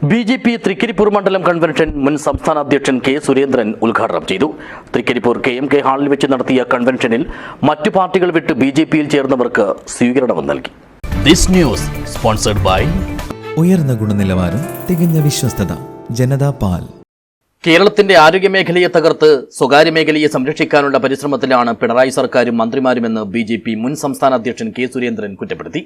B J P Trikaripur മണ്ഡലം convention മുൻ സംസ്ഥാന അധ്യക്ഷൻ കെ സുരേന്ദ്രൻ ഉദ്ഘാടനം ചെയ്തു. തൃക്കരിപ്പൂർ കെ എം കെ ഹാളിൽ വെച്ച് നടത്തിയ കൺവെൻഷനിൽ മറ്റു പാർട്ടികൾ വിട്ട് ബി ജെ പിയിൽ ചേർന്നവർക്ക് സ്വീകരണവും നൽകി. ദിസ് ന്യൂസ് സ്പോൺസർഡ് ബൈ ഉയർന്ന ഗുണനിലവാരം തികഞ്ഞ വിശ്വസ്തത ജനതാ പാൽ. കേരളത്തിന്റെ ആരോഗ്യമേഖലയെ തകർത്ത് സ്വകാര്യ മേഖലയെ സംരക്ഷിക്കാനുള്ള പരിശ്രമത്തിലാണ് പിണറായി സർക്കാരും മന്ത്രിമാരുമെന്ന് ബി ജെ പി മുൻ സംസ്ഥാന അധ്യക്ഷൻ കെ സുരേന്ദ്രൻ കുറ്റപ്പെടുത്തി.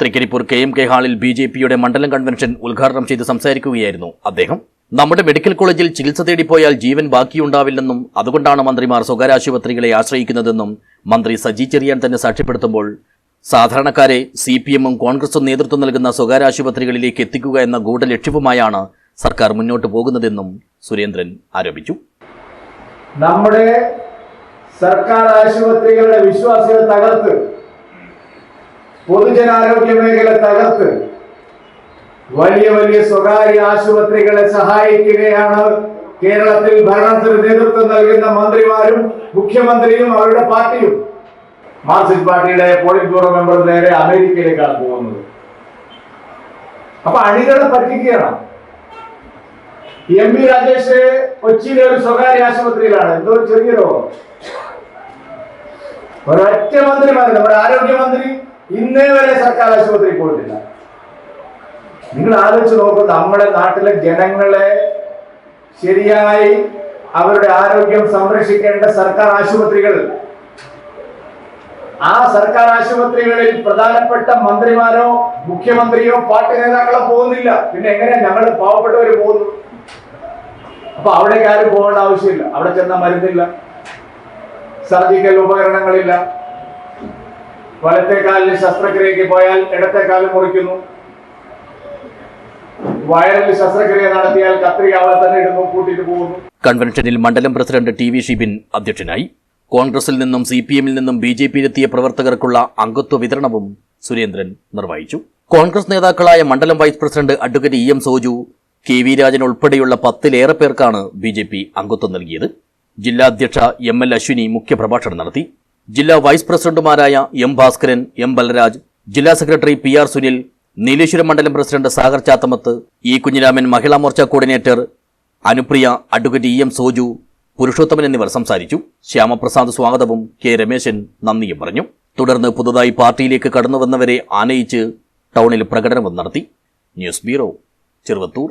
തൃക്കരിപ്പൂർ കെ എം കെ ഹാളിൽ ബി ജെ പിയുടെ മണ്ഡലം കൺവെൻഷൻ ഉദ്ഘാടനം ചെയ്ത് സംസാരിക്കുകയായിരുന്നു അദ്ദേഹം. നമ്മുടെ മെഡിക്കൽ കോളേജിൽ ചികിത്സ തേടിപ്പോയാൽ ജീവൻ ബാക്കിയുണ്ടാവില്ലെന്നും അതുകൊണ്ടാണ് മന്ത്രിമാർ സ്വകാര്യ ആശുപത്രികളെ ആശ്രയിക്കുന്നതെന്നും മന്ത്രി സജി ചെറിയാൻ തന്നെ സാക്ഷ്യപ്പെടുത്തുമ്പോൾ സാധാരണക്കാരെ സി പി എമ്മും കോൺഗ്രസും നേതൃത്വം നൽകുന്ന സ്വകാര്യ ആശുപത്രികളിലേക്ക് എത്തിക്കുക എന്ന ഗൂഢലക്ഷ്യവുമായാണ് സർക്കാർ മുന്നോട്ട് പോകുന്നതെന്നും സുരേന്ദ്രൻ ആരോപിച്ചു. നമ്മുടെ സർക്കാർ ആശുപത്രികളുടെ വിശ്വാസ്യത തകർത്ത് പൊതുജനാരോഗ്യ മേഖല തകർത്ത് വലിയ വലിയ സ്വകാര്യ ആശുപത്രികളെ സഹായിക്കുകയാണ് കേരളത്തിൽ ഭരണത്തിന് നേതൃത്വം നൽകുന്ന മന്ത്രിമാരും മുഖ്യമന്ത്രിയും അവരുടെ പാർട്ടിയും. മാർക്സിസ്റ്റ് പാർട്ടിയുടെ പോളിറ്റ് ബ്യൂറോ മെമ്പർ നേരെ അമേരിക്കയിലേക്കാണ് പോകുന്നത്. അപ്പൊ അണികളെ പറ്റിക്കുകയാണ്. എം പി രാജേഷ് കൊച്ചിയിലെ ഒരു സ്വകാര്യ ആശുപത്രിയിലാണ്. എന്തോ ചെറിയ രോഗം. ഒരൊറ്റ മന്ത്രിമാർ നമ്മുടെ ആരോഗ്യമന്ത്രി ഇന്നേ വരെ സർക്കാർ ആശുപത്രി പോയിട്ടില്ല. നിങ്ങൾ ആലോചിച്ച് നോക്കും നമ്മുടെ നാട്ടിലെ ജനങ്ങളെ ശരിയായി അവരുടെ ആരോഗ്യം സംരക്ഷിക്കേണ്ട സർക്കാർ ആശുപത്രികൾ. ആ സർക്കാർ ആശുപത്രികളിൽ പ്രധാനപ്പെട്ട മന്ത്രിമാരോ മുഖ്യമന്ത്രിയോ പാർട്ടി നേതാക്കളോ പോകുന്നില്ല. പിന്നെ എങ്ങനെയാ ഞങ്ങൾ പാവപ്പെട്ടവർ പോകുന്നു? അപ്പൊ അവിടേക്ക് ആരും പോകേണ്ട ആവശ്യമില്ല. അവിടെ ചെന്ന മരുന്നില്ല. സർജിക്കൽ ഉപകരണങ്ങളില്ല. വലത്തെ കാലിൽ ശസ്ത്രക്രിയക്ക് പോയാൽ ഇടത്തെ കാൽ മുറിക്കുന്നു. വയറിൽ ശസ്ത്രക്രിയ നടത്തിയാൽ കത്രിക അവിടെ തന്നെ ഇടുന്നു കൂട്ടിട്ട് പോകുന്നു. കൺവെൻഷനിൽ മണ്ഡലം പ്രസിഡന്റ് ടി വി ഷിബിൻ അധ്യക്ഷനായി. കോൺഗ്രസിൽ നിന്നും സി പി എമ്മിൽ നിന്നും ബി ജെ പിയിലെത്തിയ പ്രവർത്തകർക്കുള്ള അംഗത്വ വിതരണവും സുരേന്ദ്രൻ നിർവഹിച്ചു. കോൺഗ്രസ് നേതാക്കളായ മണ്ഡലം vice president advocate E M Soju K V Rajan ഉൾപ്പെടെയുള്ള പത്തിലേറെ പേർക്കാണ് ബി ജെ പി അംഗത്വം നൽകിയത്. ജില്ലാ അധ്യക്ഷ എം എൽ അശ്വിനി മുഖ്യപ്രഭാഷണം നടത്തി. ജില്ലാ വൈസ് പ്രസിഡന്റുമാരായ എം ഭാസ്കരൻ എം ബലരാജ് ജില്ലാ secretary P R Sunil Nileshwaram മണ്ഡലം president Sagar Chathamath E Kunhiraman Mahila Morcha coordinator Anupriya advocate E M Soju Purushothaman എന്നിവർ സംസാരിച്ചു. ശ്യാമപ്രസാദ് സ്വാഗതവും കെ രമേശൻ നന്ദിയും പറഞ്ഞു. തുടർന്ന് പുതുതായി പാർട്ടിയിലേക്ക് കടന്നുവന്നവരെ ആനയിച്ച് ടൗണിൽ പ്രകടനവും നടത്തി. News bureau Cheruvathur.